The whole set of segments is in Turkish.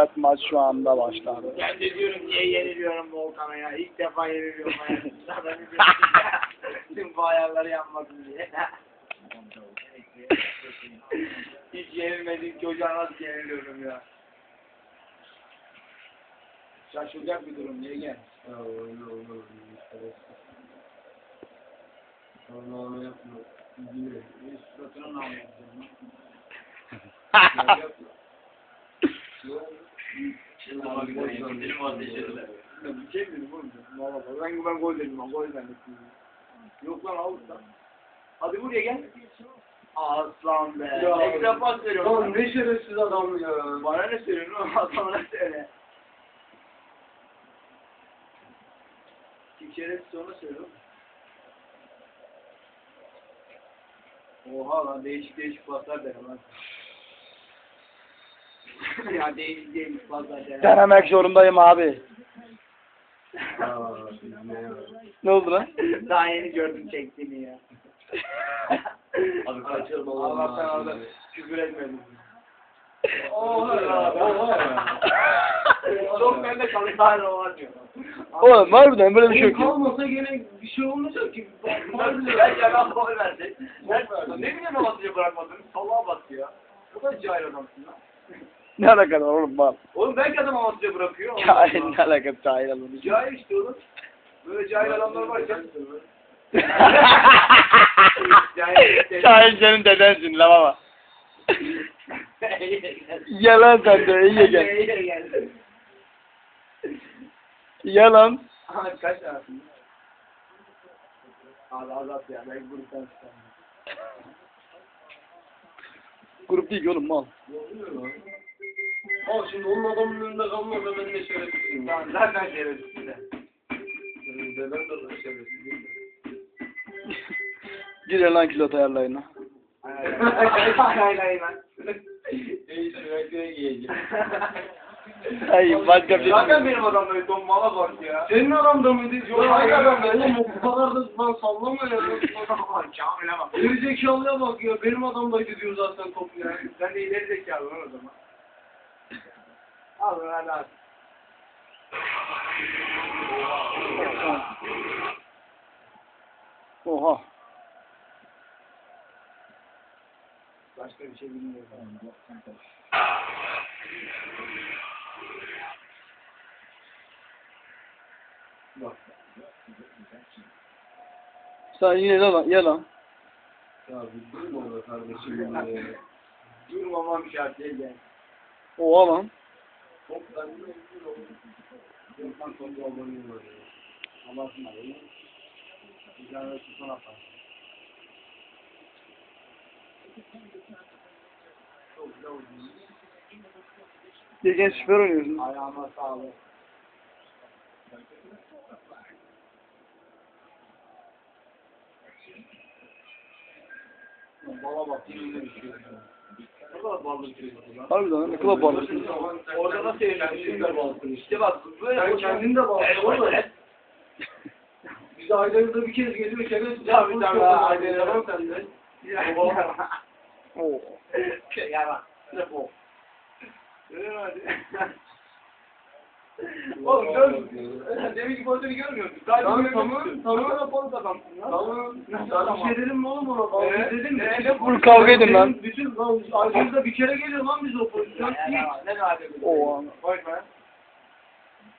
Evet maç şu anda başladı. Ben de diyorum niye yeniliyorum Volkan'a ya. İlk defa yeniliyorum hayatımda. Ki, Tüm bu ayarları yapmadım diye. Hiç yenilmedik çocuğa nasıl yeniliyorum ya. Şaşılacak bir durum niye gel? Ya öyle olur. Allah'ını yapma. Yine. Ama bir de yemin vazgeçirler. Bir şey oğlum. Valla ben, ben gol dedim gol zannettim. Yok lan al lan. Hadi buraya gel. Aslan be. Ya. güzel pas veriyorsun. Lan ne şerefsiz adam ya. Bana ne söylüyorsun oğlum? Adamına söyle. Kim şerefsiz ona söyle oğlum. Oha lan değişik değişik paslar derim lan. ya. Denemek zorundayım abi. Ne oldu lan? Daha yeni gördüm çektiğini ya. Abi kaçırma oğlum. Allah'tan orada küfür etmedim. Oha ya, oha. Çok bende kalıyor hala o diyor. Oğlum harbiden böyle bir şey yok. ya. Kalmasa gene bir şey olmayacak ki. Ben yalan gol verdi. Ne bileyim Malatya'ya bırakmadın. Salağa bak ya. Bu da cahil adamsın lan. Ne alakası var oğlum bak. Oğlum belki adam Malatya'ya bırakıyor. Cahil ne alakası cahil adamın. Cahil işte oğlum. Böyle cahil adamlar varken. Cahil senin dedensin lan baba. Yalan sen de iyiye gel. Yalan. Kaç tane? Abi azat ya. Ben gruptan çıkamam. Grup değil oğlum mal. Al şimdi onun adamın önünde kalmasa ben de şerefsizim. ya. Zaten şerefsiz de. Benim dedem de şerefsiz değil mi? Girin lan kilot ayarlayın lan. Aynen aynen. İyi sürekli giyeceğim. Ay başka bir şey Zaten benim adam böyle don mala bak ya. Senin adam da mıydı? Yok hayır. adam da. Oğlum o kadar da lan sallama ya. Kamil'e bak. Geri zekalıya bak ya. Benim adamdaydı diyor zaten top ya. Sen de ileri zekalı lan o zaman. Al lan hadi al. Oha. Başka bir şey bilmiyorum. Bak. Sen yine yalan. Yalan. Ya bir durma be kardeşim. Durmamam şart değil yani. Oha lan. Top ben de Yok lan top almanı var ya. Allah'ın adını. Güzel ve tutun atar. Çok güzel oldu. Geçen süper oynuyorsun. Ayağıma sağlık. Bala bak yine düşüyor. Ne kadar bir çocuk lan. Harbiden ne kadar bağlısın. Orada nasıl eğlendin de balsın işte bak böyle Sen kendin de Evet, oğlum. evet. Biz ayda bir kez geliyor şerefsiz. Tabii, tabii, aynen. Tamam sen de. Oo. Ya bak ne bu? Öyle hadi. Oğlum gör. Demin ki pozisyonu görmüyorsun. Tamam, Sadece tamam, tamam. Ne poz adamsın lan. Tamam. Nasıl Sana bir şey dedim mi oğlum ona? Kavga Evet, dedim mi? evet. Dur kavga edin lan. Bütün ayda bir kere geliyor lan biz o pozisyon. Ne. Boş ver.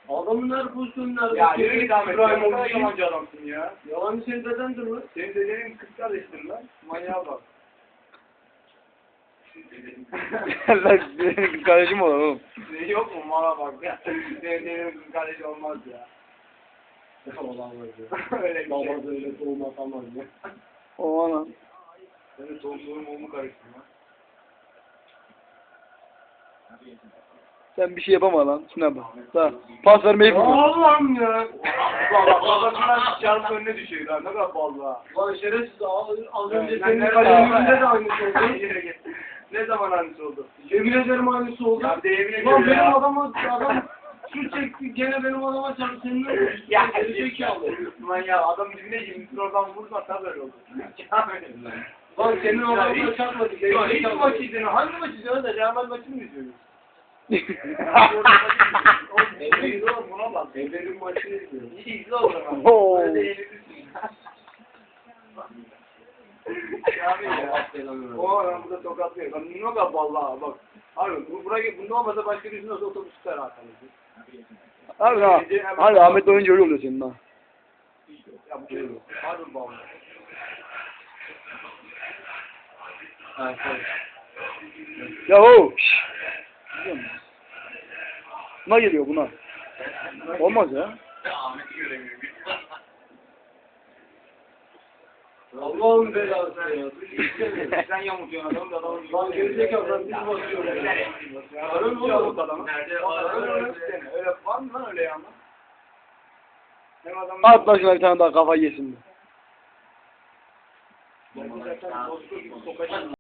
Adamın her pozisyonu nerede? Ya yürü git Ahmet. Ya, Ne kadar İbrahimovic. yalancı adamsın ya. Yalancı senin dedendir lan. Senin dedenin kız kardeştin lan. Manyağa bak. Lan senin kız kardeşim olur oğlum. Ne yok mu mala bak ya. Senin dedenin kız kardeşi olmaz ya. Olamaz Öyle bir şey. Baba da öyle olmaz aman ya. Oha lan. Senin tombulun mumu karıştın lan. Sen bir şey yapama lan. Şuna bak. Daha pas vermeyi biliyor. Allah'ım ya. Bak bak babasından çarpı önüne düşüyor lan. Ne kadar ha. Lan şerefsiz az, az önce Sen senin kalemin önünde de aynısı oldu. Ne zaman annesi oldu? Yemin ederim aynısı oldu. Ya bir de yemin Lan ediyorum benim ya. adama adam şu çekti gene benim adama çarptı senin ne? Ya Gerizekalı. Lan ya adam dibine girmişsin oradan vurma tabi öyle olur. Ya öyle. Lan senin adamına çarpmadı. Ya hiç gerizekalı. maç izledin. Hangi maç izliyorsun da Real Madrid maçını mı izliyorsun? Evleri oğlum buna bak. Evlerin maçını izliyor. İyi izle o zaman. Oo. Böyle de yenilirsin. Abi ya. O adam burada tokatlıyor. Lan ne kadar vallahi bak. Abi bu buraya bunda olmasa başka birisinin olsa otobüs tutar arkamızı. Abi ha. Hadi Ahmet oyuncu öyle oluyor senin ha. Ya bu şey yok. Harbi bağlı. Ya o. Buna geliyor buna. Olmaz ya. Allah'ın belası ya. Sen yamutuyorsun adamı da adamı. Lan gerizekalı lan biz basıyoruz. Öyle mi oluyor bu adamı? Nerede? Öyle var mı lan öyle yandan? At başına bir tane daha kafayı yesin.